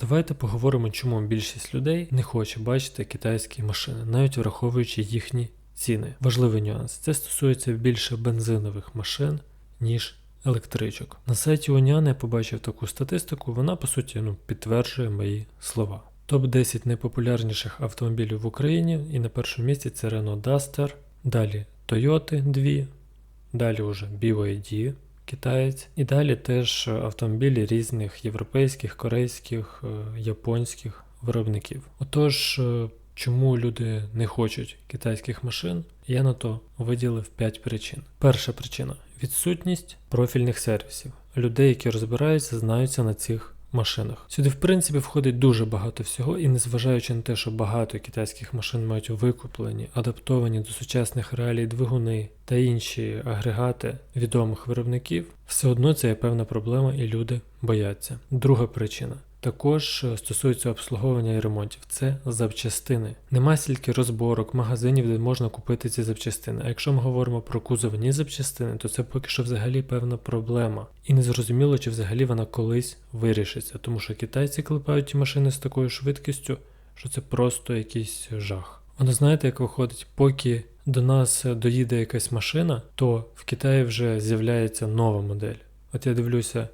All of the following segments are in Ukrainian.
Давайте поговоримо, чому більшість людей не хоче бачити китайські машини, навіть враховуючи їхні ціни. Важливий нюанс. Це стосується більше бензинових машин, ніж електричок. На сайті Уніана я побачив таку статистику, вона по суті ну, підтверджує мої слова. Топ-10 найпопулярніших автомобілів в Україні, і на першому місці це Renault Duster, далі Toyota 2, далі уже BYD, китаєць, і далі теж автомобілі різних європейських, корейських, е, японських виробників. Отож, е, чому люди не хочуть китайських машин, я на то виділив 5 причин. Перша причина відсутність профільних сервісів, людей, які розбираються, знаються на цих машинах. Сюди, в принципі, входить дуже багато всього, і незважаючи на те, що багато китайських машин мають викуплені, адаптовані до сучасних реалій двигуни та інші агрегати відомих виробників, все одно це є певна проблема, і люди бояться. Друга причина. Також е, стосується обслуговування і ремонтів. Це запчастини. Нема стільки розборок, магазинів, де можна купити ці запчастини. А якщо ми говоримо про кузовні запчастини, то це поки що взагалі певна проблема. І не зрозуміло, чи взагалі вона колись вирішиться, тому що китайці клепають ті машини з такою швидкістю, що це просто якийсь жах. Воно знаєте, як виходить, поки до нас доїде якась машина, то в Китаї вже з'являється нова модель. От я дивлюся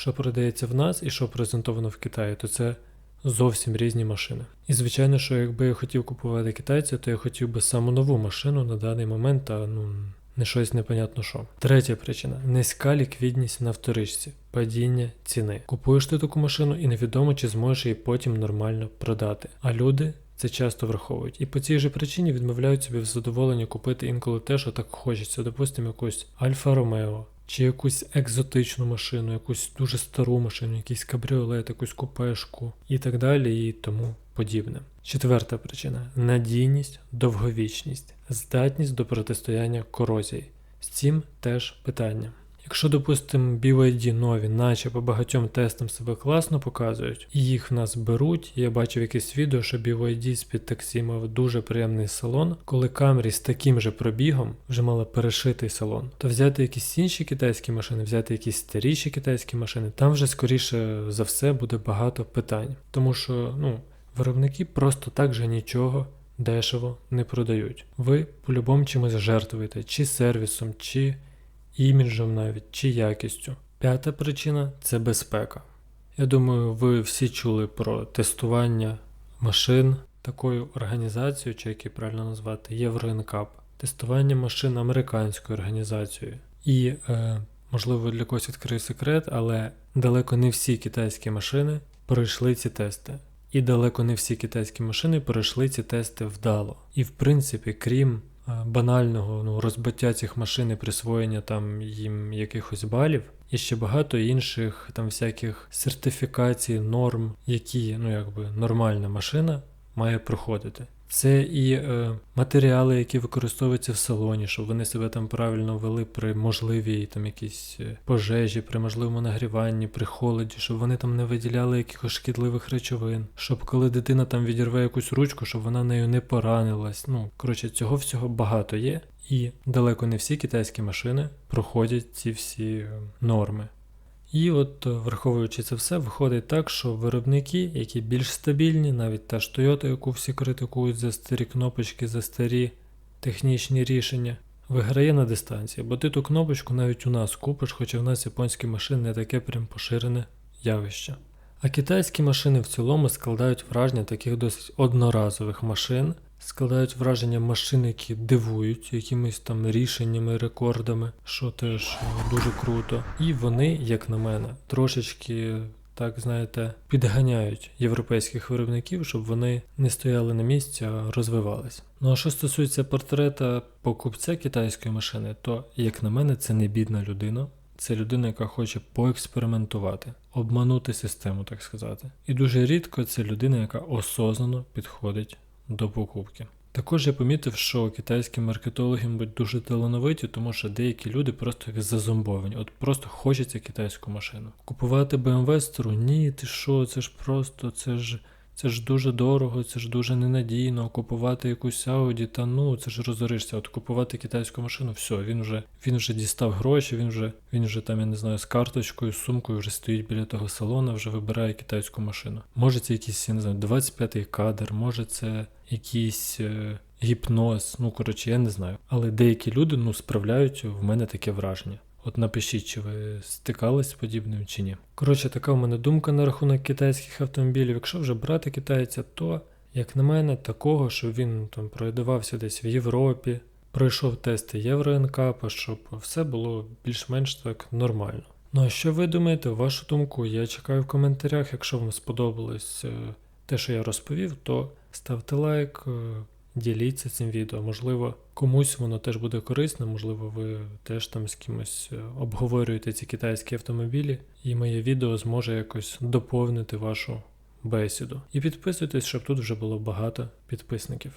що продається в нас і що презентовано в Китаї, то це зовсім різні машини. І звичайно, що якби я хотів купувати китайця, то я хотів би саму нову машину на даний момент, а ну не щось непонятно що. Третя причина низька ліквідність на вторичці, падіння ціни. Купуєш ти таку машину і невідомо, чи зможеш її потім нормально продати. А люди. Це часто враховують. І по цій же причині відмовляють собі в задоволенні купити інколи те, що так хочеться, допустимо, якусь Альфа Ромео, чи якусь екзотичну машину, якусь дуже стару машину, якийсь кабріолет, якусь купешку і так далі, і тому подібне. Четверта причина надійність, довговічність, здатність до протистояння корозії. З цим теж питання. Якщо, допустимо, BYD нові, наче по багатьом тестам себе класно показують, і їх в нас беруть, я бачив якесь відео, що BYD з-під таксі мав дуже приємний салон, коли Camry з таким же пробігом вже мала перешитий салон, то взяти якісь інші китайські машини, взяти якісь старіші китайські машини, там вже скоріше за все буде багато питань. Тому що, ну, виробники просто так же нічого. Дешево не продають. Ви по-любому чимось жертвуєте, чи сервісом, чи іміджем навіть чи якістю. П'ята причина це безпека. Я думаю, ви всі чули про тестування машин такою організацією, чи як її правильно назвати, Євроінкап. Тестування машин американською організацією. І, е, можливо, для когось відкрию секрет, але далеко не всі китайські машини пройшли ці тести. І далеко не всі китайські машини пройшли ці тести вдало. І в принципі, крім банального ну, розбиття цих машин і присвоєння там їм якихось балів, і ще багато інших там всяких сертифікацій, норм, які ну якби нормальна машина має проходити. Це і е, матеріали, які використовуються в салоні, щоб вони себе там правильно вели при можливій там якійсь е, пожежі, при можливому нагріванні, при холоді, щоб вони там не виділяли якихось шкідливих речовин, щоб коли дитина там відірве якусь ручку, щоб вона нею не поранилась. Ну коротше, цього всього багато є, і далеко не всі китайські машини проходять ці всі е, норми. І от, е, враховуючи це все, виходить так, що виробники, які більш стабільні, навіть та ж Toyota, яку всі критикують за старі кнопочки, за старі технічні рішення, виграє на дистанції, бо ти ту кнопочку навіть у нас купиш, хоча в нас японські машини не таке прям поширене явище. А китайські машини в цілому складають враження таких досить одноразових машин, складають враження машин, які дивують якимись там рішеннями, рекордами, що теж е, дуже круто. І вони, як на мене, трошечки. Так, знаєте, підганяють європейських виробників, щоб вони не стояли на місці, а розвивались. Ну а що стосується портрета покупця китайської машини, то, як на мене, це не бідна людина, це людина, яка хоче поекспериментувати, обманути систему, так сказати. І дуже рідко це людина, яка осознано підходить до покупки. Також я помітив, що китайські маркетологи будуть дуже талановиті, тому що деякі люди просто як зазомбовані, от просто хочеться китайську машину. Купувати BMW стару? Ні, ти що, це ж просто, це ж це ж дуже дорого, це ж дуже ненадійно. Купувати якусь Audi, та ну це ж розоришся. От купувати китайську машину, все, він вже він вже дістав гроші, він вже він вже там, я не знаю, з карточкою, з сумкою вже стоїть біля того салона, вже вибирає китайську машину. Може, це якийсь, я не знаю, 25-й кадр, може це якийсь. Е... Гіпноз, ну коротше, я не знаю. Але деякі люди ну справляють в мене таке враження. От напишіть, чи ви стикались з подібним чи ні. Коротше, така в мене думка на рахунок китайських автомобілів. Якщо вже брати китайця, то, як на мене, такого, щоб він там продавався десь в Європі, пройшов тести Євро НКАПа, щоб все було більш-менш так нормально. Ну а що ви думаєте, вашу думку? Я чекаю в коментарях. Якщо вам сподобалось е, те, що я розповів, то ставте лайк. Діліться цим відео. Можливо, комусь воно теж буде корисне, можливо, ви теж там з кимось е, обговорюєте ці китайські автомобілі, і моє відео зможе якось доповнити вашу бесіду. І підписуйтесь, щоб тут вже було багато підписників.